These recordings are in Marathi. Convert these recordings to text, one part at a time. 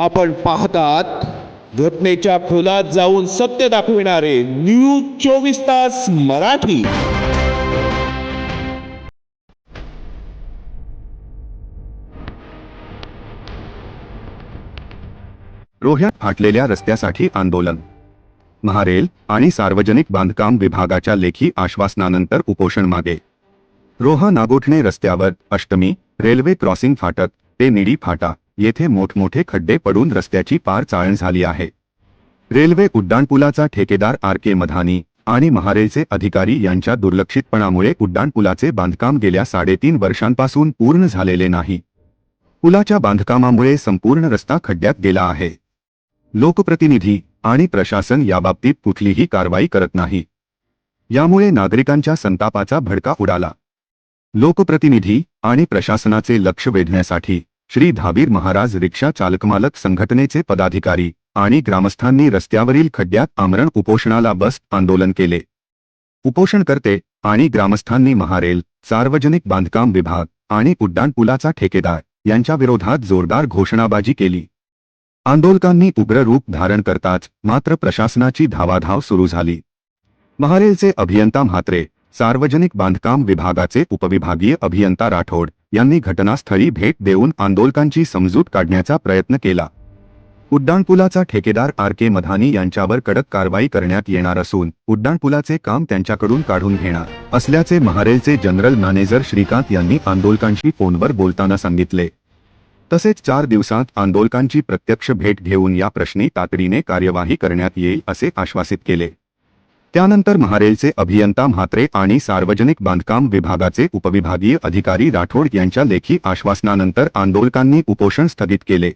आपण पाहतात घटनेच्या खोलात जाऊन सत्य दाखविणारे न्यूज चोवीस तास मराठी. रोह्यात फाटलेल्या रस्त्यासाठी आंदोलन. महारेल आणि सार्वजनिक बांधकाम विभागाच्या लेखी आश्वासनानंतर उपोषण मागे. रोहा नागोठणे रस्त्यावर अष्टमी रेल्वे क्रॉसिंग फाटक ते निडी फाटा. येथे मोठमोठे खड्डे पडून रस्त्याची पार चाळण झाली आहे. रेल्वे उड्डाणपुलाचा ठेकेदार आर के मधानी आणि महारेलचे अधिकारी यांच्या दुर्लक्षितपणामुळे उड्डाणपुलाचे बांधकाम गेल्या साडेतीन वर्षांपासून पूर्ण झालेले नाही. पुलाच्या बांधकामामुळे संपूर्ण रस्ता खड्ड्यात गेला आहे. लोकप्रतिनिधी आणि प्रशासन याबाबतीत कुठलीही कारवाई करत नाही. यामुळे नागरिकांच्या संतापाचा भडका उडाला. लोकप्रतिनिधी आणि प्रशासनाचे लक्ष वेधण्यासाठी श्री धाबीर महाराज रिक्षा चालकमालक संघटनेचे पदाधिकारी आणि ग्रामस्थांनी रस्त्यावरील खड्ड्यात आमरण उपोषणाला बस आंदोलन केले. उपोषणकर्ते आणि ग्रामस्थांनी महारेल सार्वजनिक बांधकाम विभाग आणि उड्डाणपुलाचा ठेकेदार यांच्या विरोधात जोरदार घोषणाबाजी केली. आंदोलकांनी उग्र रूप धारण करताच मात्र प्रशासनाची धावाधाव सुरू झाली. महारेलचे अभियंता म्हात्रे सार्वजनिक बांधकाम विभागाचे उपविभागीय अभियंता राठोड यांनी घटनास्थळी भेट देऊन आंदोलकांची समजूत काढण्याचा प्रयत्न केला. उड्डाणपुलाचा ठेकेदार आर के मधानी यांच्यावर कडक कारवाई करण्यात येणार असून उड्डाणपुलाचे काम त्यांच्याकडून काढून घेणार असल्याचे महारेलचे जनरल मॅनेजर श्रीकांत यांनी आंदोलकांशी फोनवर बोलताना सांगितले. तसेच चार दिवसात आंदोलकांची प्रत्यक्ष भेट घेऊन या प्रश्नी तातडीने कार्यवाही करण्यात येईल असे आश्वासित केले. त्यानंतर महारेलचे अभियंता म्हात्रे आणि सार्वजनिक बांधकाम विभागाचे उपविभागीय अधिकारी राठोड यांच्या लेखी आश्वासनानंतर आंदोलकांनी उपोषण स्थगित केले.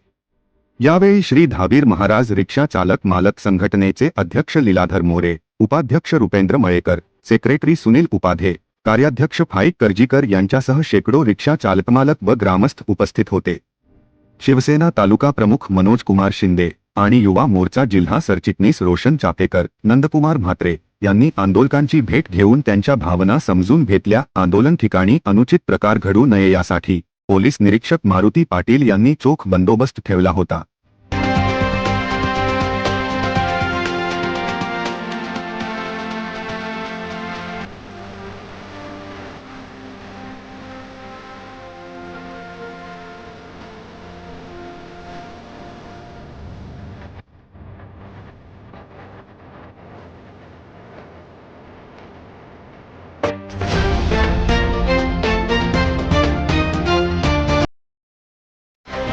यावेळी श्री धाबीर महाराज रिक्षा चालक मालक संघटनेचे अध्यक्ष लीलाधर मोरे उपाध्यक्ष रुपेंद्र मळेकर सेक्रेटरी सुनील उपाधे कार्याध्यक्ष फाईक करजीकर यांच्यासह शेकडो रिक्षा चालकमालक व ग्रामस्थ उपस्थित होते. शिवसेना तालुका प्रमुख मनोज कुमार शिंदे आणि युवा मोर्चा जिल्हा सरचिटणीस रोशन चापेकर नंदकुमार म्हात्रे यांनी आंदोलकांची भेट घेऊन त्यांच्या भावना समजून घेतल्या. आंदोलन ठिकाणी अनुचित प्रकार घडू नये यासाठी पोलीस निरीक्षक मारुती पाटील यांनी चोख बंदोबस्त ठेवला होता.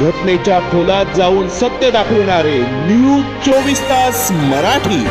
घटनेच्या खोलात जाऊन सत्य दाखविणारे न्यूज चोवीस तास मराठी.